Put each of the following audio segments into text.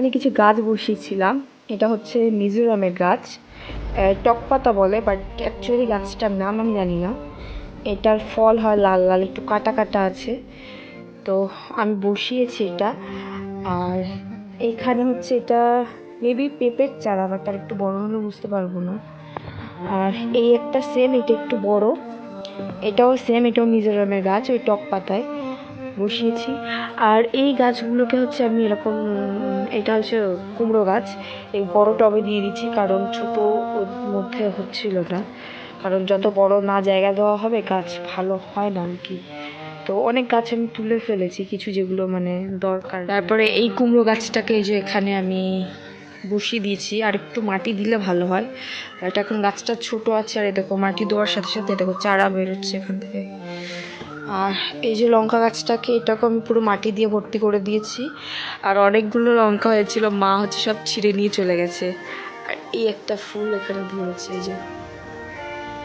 এখানে কিছু গাছ বসিয়েছিলাম। এটা হচ্ছে মিজোরামের গাছ। টকপাতা বলে বাট অ্যাকচুয়ালি গাছটার নাম আমি জানি না। এটার ফল হয় লাল লাল, একটু কাটা কাটা আছে। তো আমি বসিয়েছি এটা। আর এখানে হচ্ছে এটা মেবি পেঁপের চারা বাট তার একটু বড় হলে বুঝতে পারব না। আর এই একটা সেম, এটা একটু বড়। এটাও সেম, এটাও মিজোরামের গাছ, ওই টক পাতায় বসিয়েছি। আর এই গাছগুলোকে হচ্ছে আমি এরকম এটা হচ্ছে কুমড়ো গাছ। এই বড় টবে দিয়ে দিচ্ছি, কারণ ছোট মধ্যে হচ্ছিল না। কারণ যত বড় না জায়গা দেওয়া হবে, গাছ ভালো হয় না আর কি। তো অনেক গাছ আমি তুলে ফেলেছি, কিছু যেগুলো মানে দরকার তারপরে এই কুমড়ো গাছটাকে যে এখানে আমি বসিয়ে দিয়েছি, আর একটু মাটি দিলে ভালো হয়। এটা এখন গাছটা ছোট আছে, আর এই দেখো মাটি দেওয়ার সাথে সাথে দেখো চারা বেরোচ্ছে এখান থেকে। আর এই যে লঙ্কা গাছটাকে, এটাকে আমি পুরো মাটি দিয়ে ভর্তি করে দিয়েছি। আর অনেকগুলো লঙ্কা হয়েছিল, মা হচ্ছে সব ছিঁড়ে নিয়ে চলে গেছে। আর এই একটা ফুল এখানে ধরেছে, এই যে।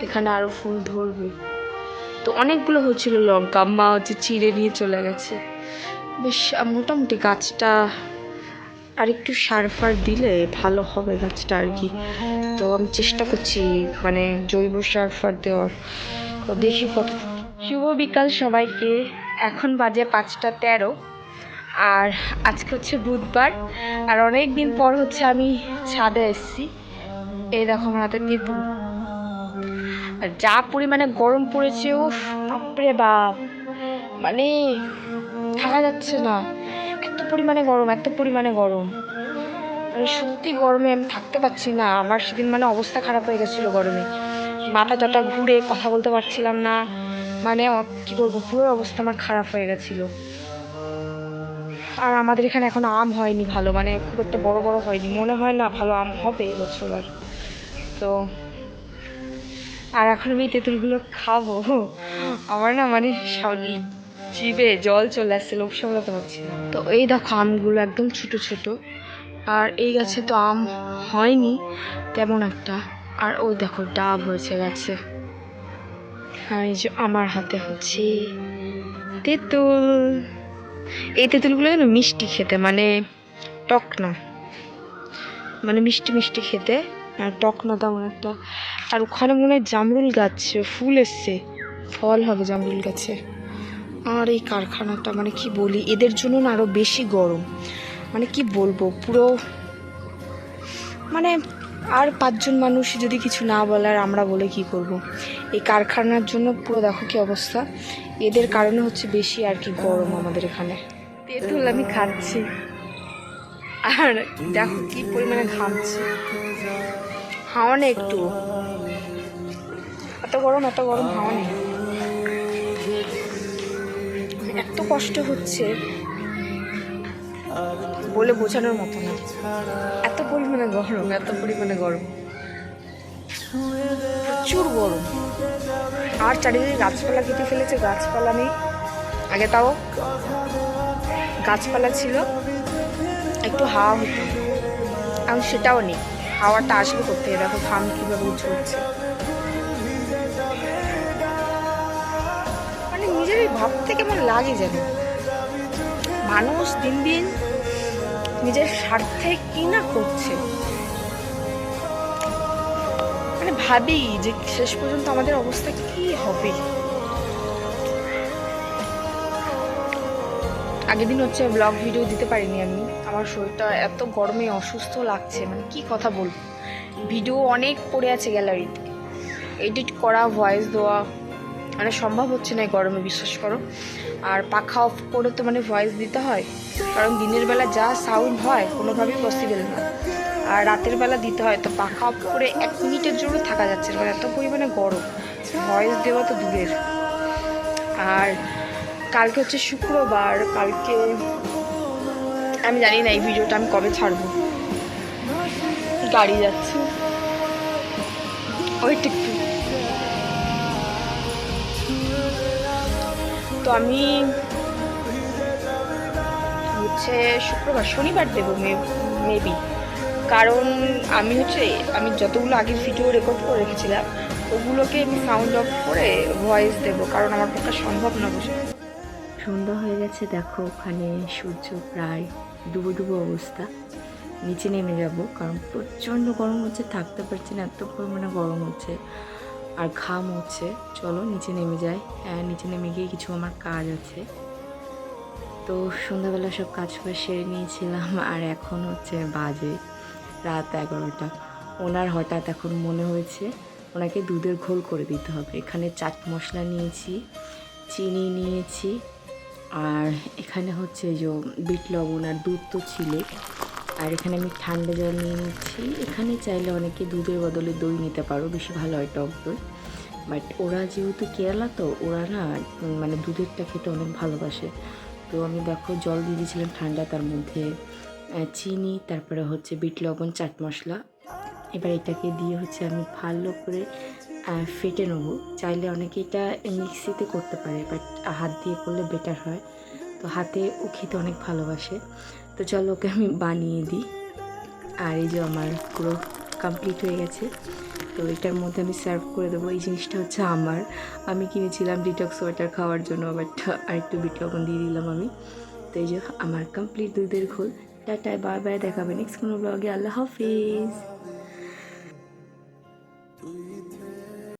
এখানে আরও ফুল ধরবে। তো অনেকগুলো হয়েছিল লঙ্কা, মা হচ্ছে ছিঁড়ে নিয়ে চলে গেছে। বেশ মোটামুটি গাছটা আর একটু সার ফার দিলে ভালো হবে গাছটা আর কি। তো আমি চেষ্টা করছি মানে জৈব সার ফার দেওয়ার। তো দেখি কত শুভ বিকাল সবাইকে। এখন বাজে পাঁচটা তেরো। আর আজকে হচ্ছে বুধবার। আর অনেক দিন পর হচ্ছে আমি ছাদে এসেছি। এই দেখো আমার হাতে তেঁতুল। আর যা পরিমাণে গরম পড়েছে ও বাপরে বাপ। মানে থাকা যাচ্ছে না। এত পরিমাণে গরম, এত পরিমাণে গরম। মানে সত্যি গরমে আমি থাকতে পারছি না। আমার সেদিন মানে অবস্থা খারাপ হয়ে গেছিল গরমে। মাথা টাটা ঘুরে কথা বলতে পারছিলাম না। মানে কি বলব, পুরো অবস্থা আমার খারাপ হয়ে গেছিল। আর আমাদের এখানে এখন আম হয়নি ভালো মানে খুব একটা বড় বড় হয়নি। মনে হয় না ভালো আম হবে এবছর আর। তো, আর এখন আমি তেঁতুলগুলো খাব। আমার না মানে জিভে জল চলে আসছে, লোভ সামলাতে পারছি না। তো এই দেখো আমগুলো একদম ছোট ছোট। আর এই গাছে তো আম হয়নি, তেমন একটা। আর ওই দেখো, ডাব হয়েছে গাছে। আমার হাতে হচ্ছে তেঁতুল। এই তেঁতুলগুলো যেন মিষ্টি খেতে মানে টক না। মানে মিষ্টি মিষ্টি খেতে, আর টক না তেমন একটা। আর ওখানে মনে হয় জামরুল গাছ, ফুল এসছে। ফল হবে জামরুল গাছে। আর এই কারখানাটা মানে কি বলি, এদের জন্য না আরও বেশি গরম। মানে কি বলব, পুরো মানে আর পাঁচজন মানুষ যদি কিছু না বলে আর আমরা বলে কি করব। এই কারখানার জন্য পুরো দেখো কি অবস্থা। এদের কারণে হচ্ছে বেশি আর কি গরম আমাদের এখানে। তেঁতুল আমি খাচ্ছি। আর দেখো কি পরিমাণে ঘামছি হাওয়া নেই একটু। এত গরম এত গরম হাওয়া নেই। এত কষ্ট হচ্ছে। বলে বোঝানোর মতো না। এত পরিমাণে গরম। এত পরিমাণে গরম। প্রচুর গরম। আর চারিদিকে গাছপালা কেটে ফেলেছে গাছপালা নেই। আগে তাও গাছপালা ছিল একটু হাওয়া হতো। এখন সেটাও নেই। হাওয়াটা আসবে করতে। দেখো ঘাম কীভাবে ঝরছে মানে নিজের এই ভাবতে কেমন লাগে যেন মানুষ দিন দিন নিজের স্বার্থে কি না করছে? মানে ভাবি যে শেষ পর্যন্ত আমাদের অবস্থা কি হবে? আগের দিন হচ্ছে ব্লগ ভিডিও দিতে পারিনি আমি। আমার শরীরটা এত গরমে অসুস্থ লাগছে মানে কি কথা বলব? ভিডিও অনেক পড়ে আছে গ্যালারিতে এডিট করা ভয়েস দেওয়া মানে সম্ভব হচ্ছে না এই গরমে, বিশ্বাস করো। আর পাখা অফ করে তো মানে ভয়েস দিতে হয়, কারণ দিনের বেলা যা সাউন্ড হয়, কোনোভাবেই পসিবল না। আর রাতের বেলা দিতে হয়, তো পাখা অফ করে এক মিনিটের জন্য থাকা যাচ্ছে না মানে এত পরিমাণে গরম। ভয়েস দেওয়া তো দূরের। আর কালকে হচ্ছে শুক্রবার, কালকে আমি জানি না এই ভিডিওটা আমি কবে ছাড়বো। গাড়ি যাচ্ছে। ওই একটু তো আমি হচ্ছে শুক্রবার, শনিবার দেবো মেবি কারণ আমি হচ্ছে, আমি যতগুলো আগে ভিডিও রেকর্ড করে রেখেছিলাম, ওগুলোকে আমি সাউন্ড অফ করে ভয়েস দেবো, কারণ আমার পক্ষে সম্ভব না বসে সন্ধ্যা হয়ে গেছে, দেখো ওখানে সূর্য প্রায় ডুবো ডুবো অবস্থা। নিচে নেমে যাব, কারণ প্রচণ্ড গরম হচ্ছে, থাকতে পারছি না, এত পরিমাণে গরম হচ্ছে। আর ঘাম হচ্ছে চলো নিচে নেমে যাই। হ্যাঁ নিচে নেমে গিয়ে কিছু আমার কাজ আছে। তো সন্ধ্যাবেলা সব কাজ বাজ সেরে নিয়েছিলাম, আর এখন হচ্ছে বাজে রাত এগারোটা। ওনার হঠাৎ এখন মনে হয়েছে ওনাকে দুধের ঘোল করে দিতে হবে। এখানে চাট মশলা নিয়েছি, চিনি নিয়েছি, আর এখানে হচ্ছে যে বিট লবণ আর দুধ তো ছিল আর এখানে আমি ঠান্ডা জল নিয়ে নিচ্ছি। এখানে চাইলে অনেকে দুধের বদলে দই নিতে পারো, বেশি ভালো হয় টক দই। বাট ওরা যেহেতু কেরালা তো, ওরা না মানে দুধেরটা খেতে অনেক ভালোবাসে। তো আমি দেখো জল দিয়ে দিয়েছিলাম ঠান্ডা, তার মধ্যে চিনি, তারপরে হচ্ছে বিট লবণ, চাট মশলা। এবার এটাকে দিয়ে হচ্ছে আমি ভালো করে ফেটে নেব। চাইলে অনেকে এটা মিক্সিতে করতে পারে, বাট হাত দিয়ে করলে বেটার হয়। তো হাতে ও খেতে অনেক ভালোবাসে। তো চলো ওকে আমি বানিয়ে দিই। আর এই যে আমার পুরো কমপ্লিট হয়ে গেছে। তো এটার মধ্যে আমি সার্ভ করে দেবো। এই জিনিসটা হচ্ছে আমার। আমি কিনেছিলাম ডিটক্স ওয়াটার খাওয়ার জন্য বাট আরেকটু বিট লবণ দিয়ে দিলাম আমি। তো এই যে আমার কমপ্লিট দুধের ঘোল। টাটায় বারবার দেখাবে নেক্সট কোনো ব্লগে আল্লাহ হাফিজ।